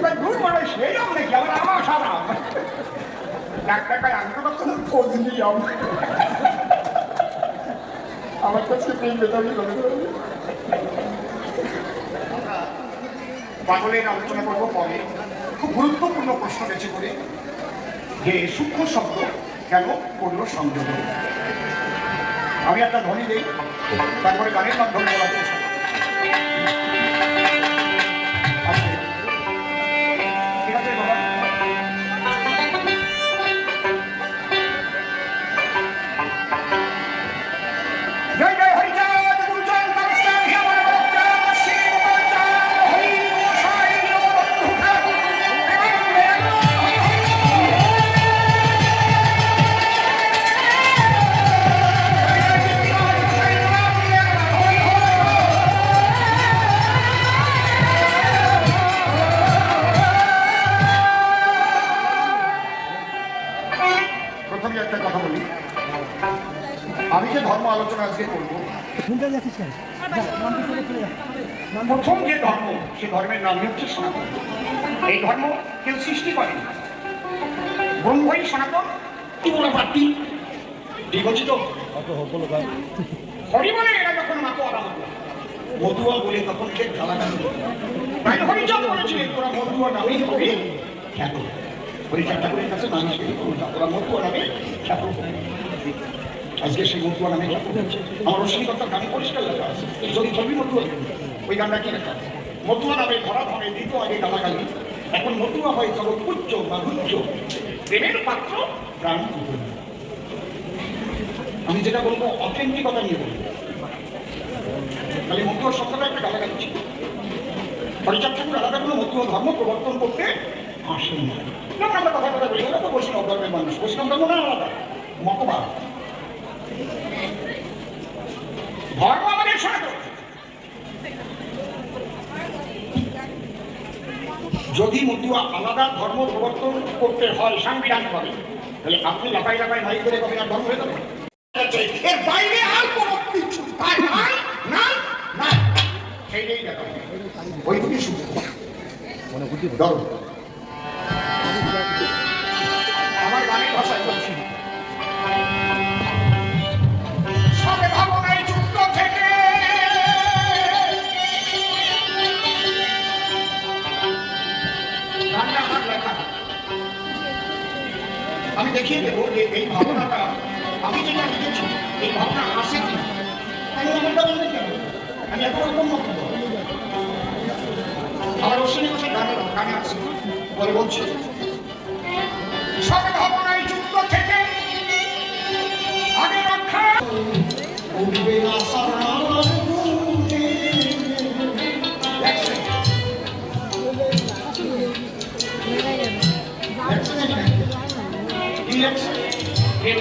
এবার দূর মানে সেই রকম আমার কাছে প্রেম পাগলের আলোচনা করব পরে। খুব গুরুত্বপূর্ণ প্রশ্ন বেছে করে যে সূক্ষ্ম শব্দ কেন করল সংযোগ আমি একটা ধ্বনি দিই, তারপরে গানের মাধ্যমে বলা চেষ্টা প্রথম যে ধর্ম, সে ধর্মের নাম হচ্ছে সনাতন। এই ধর্ম কেউ সৃষ্টি করেনি। ব্রহ্মই সনাতন কি বলে পার্টি ঠিক আছে তো হরিবলে এরা যখন মাতো আরাম মধুয়া বলে তখন সে গালাগালি তাই হরিচাঁদ বলেছিলেন, তোরা মধুয়া নামে কবি খ্যাত। হরিচাঁদ ঠাকুরের কাছে মানুষ তোরা মধুয়া নামে খ্যাত। আজকে সেই নামে খ্যাত আমার রশ্মিকতার গান পরিষ্কার লেখা আছে। যদি ছবি মতুয়া ওই গানটা কি লেখা আছে? মতুয়া নামে ধরা ধরে দ্বিতীয় আগে গালাগালি। এখন মতুয়া হয় সব উচ্চ বা গুচ্ছ প্রেমের পাত্র প্রাণ আমি যেটা বলব, অথেন্টিকতা নিয়ে বলব। তাহলে মতুয়া শব্দটা একটা গালাগালি ছিল। হরিচাঁদ ঠাকুর আলাদা কোনো মতুয়া ধর্ম প্রবর্তন করতে আসেন না। আমরা কথা কথা বলি ওরা তো বৈষ্ণব ধর্মের মানুষ। বৈষ্ণব ধর্ম না আলাদা, মতবাদ। ধর্ম আমাদের সনাতন যদি মতুয়া আলাদা ধর্ম প্রবর্তন করতে হয় সাংবিধানিকভাবে তাহলে আপনি লাফাই লাফাই ভাই করে কবে ধর্ম হয়ে যাবে এর বাইরে আর কোনো কিছু তাই নাই নাই নাই। সেইটাই দেখা। ওইটুকুই শুধু ধরো। আমার দেখিয়ে দেবো যে এই ভাবনাটা আমি যেটা লিখেছি, এই ভাবনা আসে কি আমি এত রকম মন্তব্য আমার অশ্বিনী ঘোষের গানে গানে আছে। বলে বলছি সবে যুক্ত থেকে আগে রক্ষা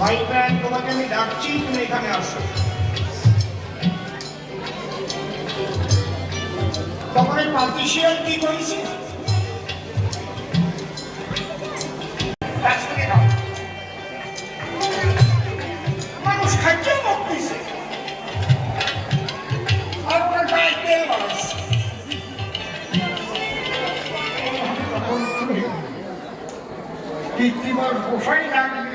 ভাই ব্যান তোমাকে আমি ডাকছি, তুমি এখানে আসো। তখন এই পাতিশিয়াল কি করেছে? কাছ থেকে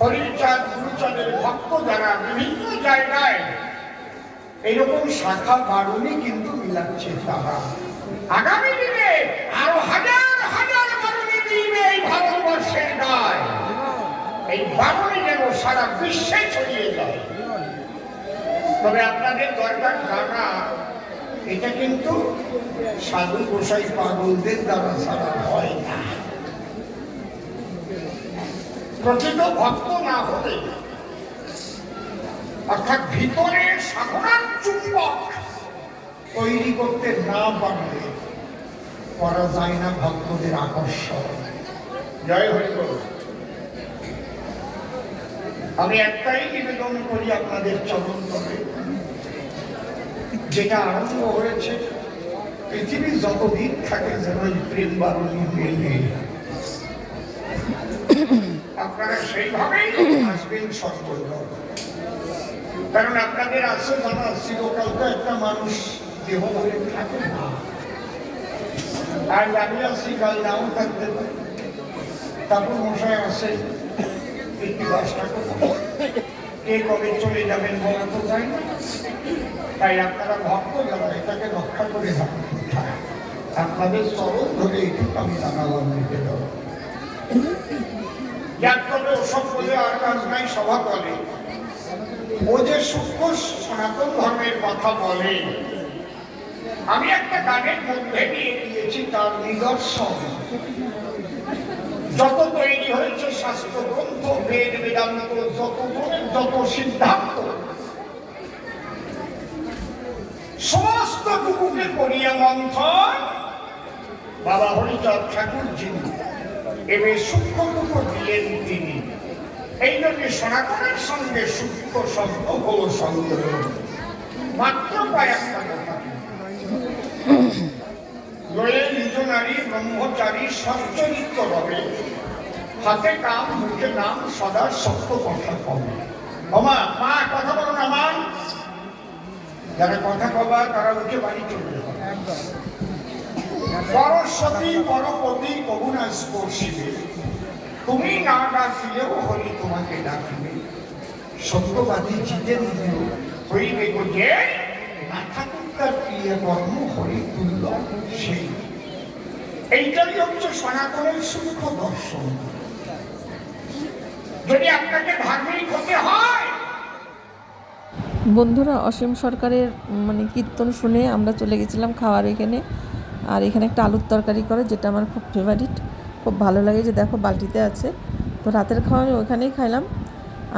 হরিচাঁদ গুরুচাঁদের ভক্ত যারা বিভিন্ন জায়গায় এরকম শাখা বারণী কিন্তু মিলাচ্ছে তারা। আগামী দিনে আরও হাজার হাজার বারণী মিলবে এই ভারতবর্ষের গায়ে। এই বারণী যেন সারা বিশ্বে ছড়িয়ে যায়। তবে আপনাদের দরকার জানা এটা কিন্তু সাধু গোসাই পাগলদের দ্বারা ছাড়া হয় না। প্রকৃত ভক্ত না হলে, অর্থাৎ ভিতরে সাধনার চুম্বক তৈরি করতে না পারলে করা যায় না ভক্তদের আকর্ষণ জয় হরি। আমি একটাই নিবেদন করি আপনাদের চরণ তলে যেটা আরম্ভ হয়েছে পৃথিবী যতদিন থাকে যেন এই প্রেম বারণী মেলে আপনারা সেইভাবেই আসবেন সর্বদা কারণ আপনাদের আছে জানা চিরকাল তো একটা মানুষ দেহ ধরে থাকে না। আর আমি আছি কাল নাও থাকতে পারে। তারপর মশাই আছে ইতিবাসটা কে কবে চলে যাবেন বলা তো যায় না। তাই আপনারা ভক্ত যারা, এটাকে রক্ষা করে আপনাদের চরণ ধরে এটুকু আমি জানালাম নিতে দেবো। যার তবে ওসব বলে আর কাজ নাই, সভা ও যে সূক্ষ্ম সনাতন ধর্মের কথা বলে। আমি একটা গানের মধ্যে নিয়ে তার নিদর্শন। যত তৈরি হয়েছে বেদ, বেদান্ত, যত যত সিদ্ধান্ত, সমস্ত টুকুকে করিয়া মন্থন বাবা হরিচাঁদ ঠাকুর যিনি এবার সূক্ষ্মটুকু দিলেন তিনি। এই জন্য সনাতনের সঙ্গে সূক্ষ্ম হল সংগ্রহ মাত্র কয়েকটা কথা। লয়ে নিজ নারী, ব্রহ্মচারী সচ্চরিত্র হবে হাতে কাম, মুখে নাম, সদা সত্য কথা কবে মামা মা, কথা বলো না, মা। যারা কথা কবা, তারা উঠে বাড়ি চলে যাবে। সরস্বতী করুণা স্পর্শিবে। তুমি না ডাকিলেও তোমাকে ডাকিবে। সত্যবাদী হইবে হরি তুল্য সেই এইটাই হচ্ছে সনাতনের দর্শন। যদি আপনাকে ধার্মিক হতে হয়, বন্ধুরা, অসীম সরকারের মানে কীর্তন শুনে আমরা চলে গেছিলাম খাওয়ার এখানে। আর এখানে একটা আলুর তরকারি করে, যেটা আমার খুব ফেভারিট খুব ভালো লাগে যে দেখো বালতিতে আছে। তো রাতের খাওয়া আমি ওখানেই খাইলাম।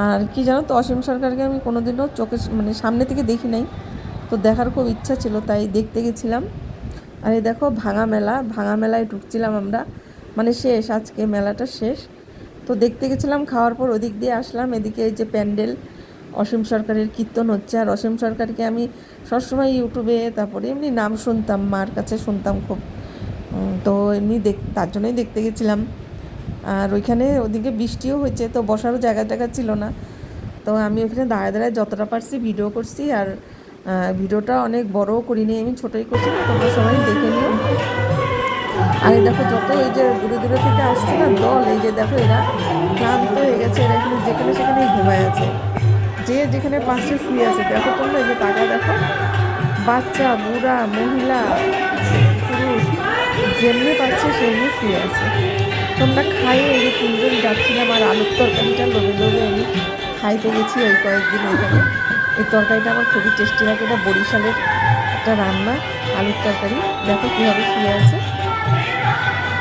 আর কি জানো তো, অসীম সরকারকে আমি কোনোদিনও চোখে মানে সামনে থেকে দেখি নাই। তো দেখার খুব ইচ্ছা ছিল, তাই দেখতে গেছিলাম। আর এই দেখো ভাঙা মেলা, ভাঙা মেলায় ঢুকছিলাম আমরা। মানে শেষ, আজকে মেলাটা শেষ। তো দেখতে গেছিলাম, খাওয়ার পর ওদিক দিয়ে আসলাম। এদিকে এই যে প্যান্ডেল অসীম সরকারের কীর্তন হচ্ছে। আর অসীম সরকারকে আমি সবসময় ইউটিউবে তারপরে এমনি নাম শুনতাম, মার কাছে শুনতাম খুব। তো এমনি দেখ, তার জন্যই দেখতে গেছিলাম। আর ওইখানে ওদিকে বৃষ্টিও হয়েছে, তো বসারও জায়গা টায়গা ছিল না। তো আমি ওখানে দাঁড়ায় দাঁড়ায় যতটা পারছি ভিডিও করছি। আর ভিডিওটা অনেক বড়ও করিনি, আমি ছোটোই করছি, তোমরা সবাই দেখে নিও। আর দেখো যত এই যে দূরে দূরে থেকে আসছে না দল, এই যে দেখো এরা ক্লান্ত হয়ে গেছে, এরা এখানে যেখানে সেখানেই ঘুমায় আছে। যেখানে পাশে শুয়ে আছে, দেখো তোমরা যে টাকা দেখো, বাচ্চা, বুড়া, মহিলা, পুরুষ, যেমনি পাচ্ছে সেমনি শুয়ে আছে। তোমরা খাইয়ে এই তিনজন যাচ্ছিলাম আর আলুর তরকারিটা লোভে লোভে আমি খাইতে গেছি ওই কয়েকদিন ওইখানে এই তরকারিটা আমার খুবই টেস্টি লাগে, এটা বরিশালের একটা রান্না, আলুর তরকারি। দেখো কীভাবে শুয়ে আছে।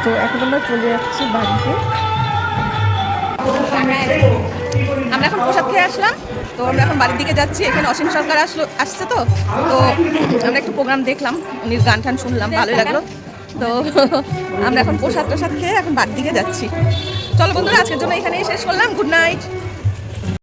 তো এখন আমরা চলে যাচ্ছি বাড়িতে। আমরা এখন প্রসাদ খেয়ে আসলাম। তো আমরা এখন বাড়ির দিকে যাচ্ছি। এখানে অসীম সরকার আসলো আসছে তো। তো আমরা একটু প্রোগ্রাম দেখলাম। উনির গান টান শুনলাম। ভালোই লাগল। তো আমরা এখন প্রসাদ প্রসাদ খেয়ে এখন বাড়ির দিকে যাচ্ছি। চলো বন্ধুরা আজকের জন্য এখানেই শেষ করলাম। Good night